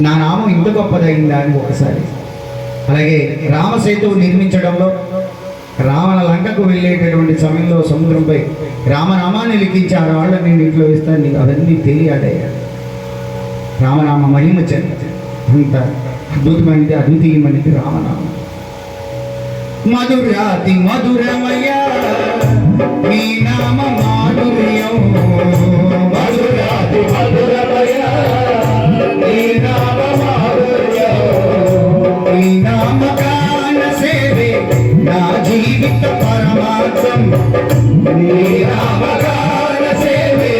నా నామం ఇంత గొప్పదైందా అని ఒకసారి. అలాగే రామ నిర్మించడంలో రావణ లంకకు వెళ్ళేటటువంటి సమయంలో సముద్రంపై రామనామాన్ని లిఖించి ఆ రాళ్ళని నేను ఇంట్లో వేస్తాను నీకు అవన్నీ తెలియాడయ్యా రామనామ మహిమ అంత అద్భుతమైనది అద్వితీయమైనది రామనామం. మధురాతి మధురమయ్యా నామ నా జీవిత పరమార్థం నీ నామగాన సేవే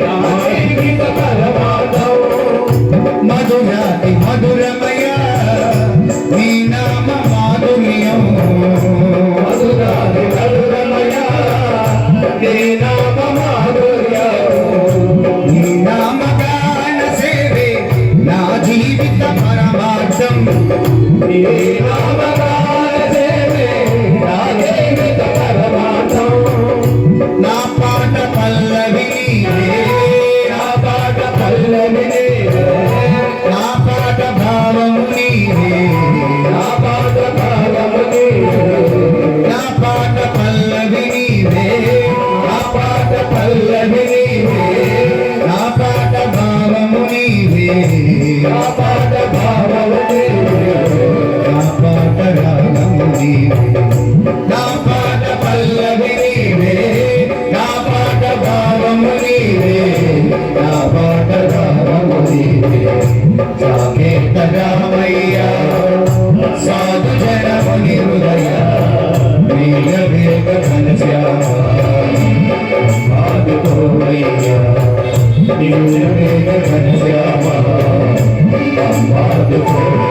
నా జీవిత పరమార్థం మధురాతి మధురమయ నీ నామ మాధుర్యం. మధురాతి మధురమయ నీ నామ మాధుర్యం. నీ నామగాన సేవే నా జీవిత పరమార్థం నీ Aleluya. సాధు జనముని హృదయ నీల వేగ ఘనశ్యామ ఆదుకోవయ్యా నీల వేగ ఘనశ్యామ ఆదుకోవయ్యా